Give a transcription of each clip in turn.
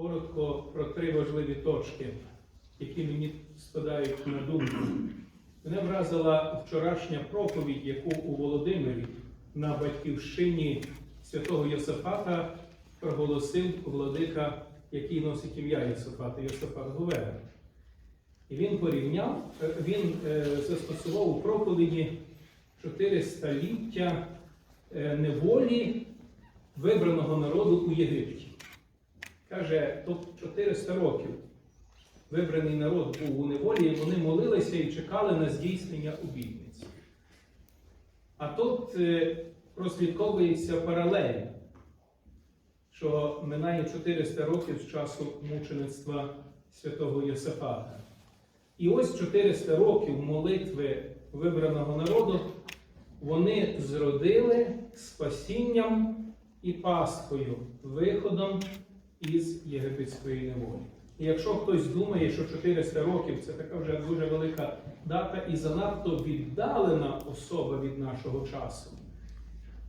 коротко про три важливі точки, які мені спадають на думку. Мене вразила вчорашня проповідь, яку у Володимирі на батьківщині святого Йосифата проголосив владика, який носить ім'я Йосифата, Йосифат Гувера. І він порівняв, е, він е, застосував у проповіді чотири століття е, неволі вибраного народу у Єгипті. Каже, то 400 років вибраний народ був у неволі, і вони молилися і чекали на здійснення обітниць. А тут е, прослідковується паралель, що минає 400 років з часу мучеництва святого Йосифата. І ось 400 років молитви вибраного народу вони зродили спасінням і Пасхою, виходом із єгипетської неволі. І якщо хтось думає, що 400 років це така вже дуже велика дата і занадто віддалена особа від нашого часу,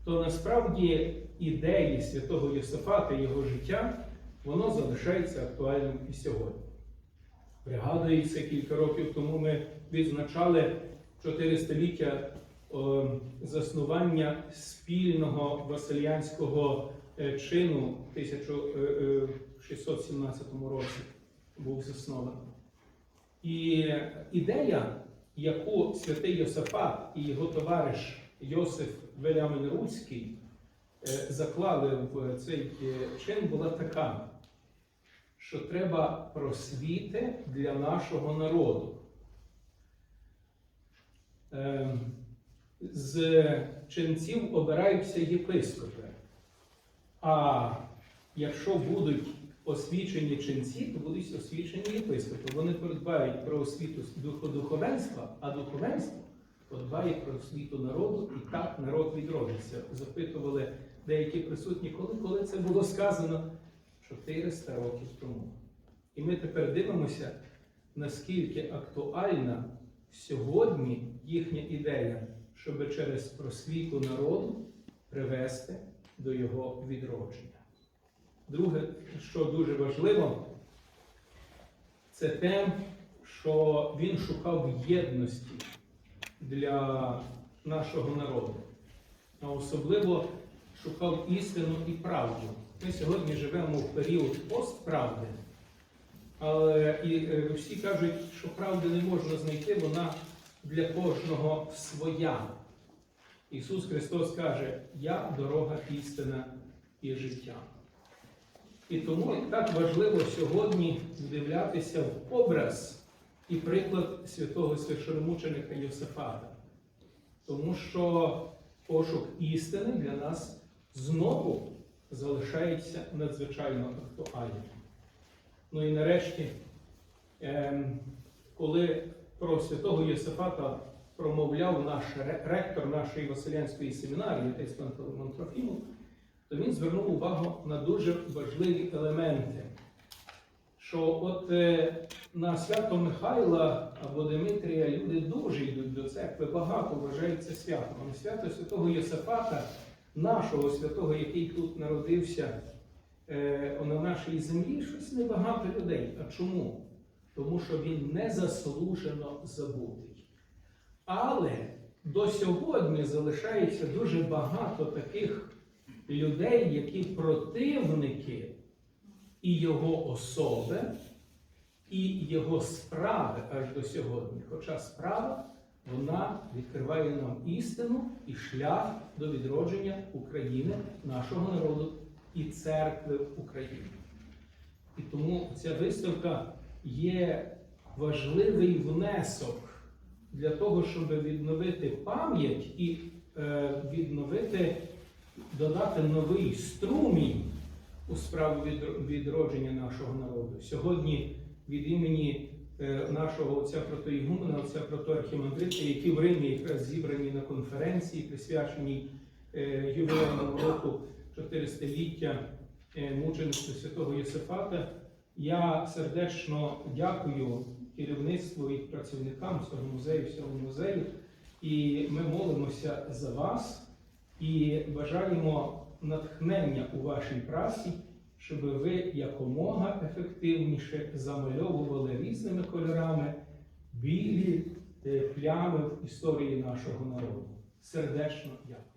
то насправді ідеї святого Йосифата і його життя, воно залишається актуальним і сьогодні. Пригадується, кілька років тому ми відзначали 4 століття о, заснування спільного васильянського е, чину в 1617 році був заснований. І ідея, яку святий Йосифат і його товариш Йосиф Велямин Руцький е, заклали в цей е, чин, була така, що треба просвіти для нашого народу. Ем, З ченців обираються єпископи. А якщо будуть освічені ченці, то будуть освічені єпископи. Вони подбають про освіту духовенства, а духовенство подбає про освіту народу, і так народ відродиться. Запитували деякі присутні, коли, коли це було сказано 400 років тому. І ми тепер дивимося, наскільки актуальна сьогодні їхня ідея, щоб через просвіту народу привести до його відродження. Друге, що дуже важливо, це те, що він шукав єдності для нашого народу, а особливо шукав істину і правду. Ми сьогодні живемо в період постправди, але і е, всі кажуть, що правди не можна знайти, вона для кожного своя. Ісус Христос каже: Я дорога, істина і життя. І тому так важливо сьогодні вдивлятися в образ і приклад святого священомученика Йосифата. Тому що пошук істини для нас знову залишається надзвичайно актуальним. Ну і нарешті, ем, коли про святого Йосифата промовляв наш ректор нашої Василянської семінарії, отець Пантелеймон Трофімов, то він звернув увагу на дуже важливі елементи. Що от е, на свято Михайла або Димитрія люди дуже йдуть до церкви, багато вважають це святом. А на свято святого Йосифата, нашого святого, який тут народився е, на нашій землі, щось небагато людей. А чому? Тому що він незаслужено забутий. Але до сьогодні залишається дуже багато таких людей, які противники і його особи, і його справи аж до сьогодні. Хоча справа вона відкриває нам істину і шлях до відродження України, нашого народу і церкви України. І тому ця виставка є важливий внесок для того, щоб відновити пам'ять і е, відновити, додати новий струмінь у справу відродження нашого народу. Сьогодні від імені е, нашого отця протоігумена, отця протоархімандрита, які в Римі якраз зібрані на конференції, присвяченій е, ювілейному року 400-ліття е, мучеництва святого Єсифата, я сердечно дякую керівництву і працівникам цього музею, всього музею. І ми молимося за вас і бажаємо натхнення у вашій праці, щоб ви якомога ефективніше замальовували різними кольорами білі плями в історії нашого народу. Сердечно дякую.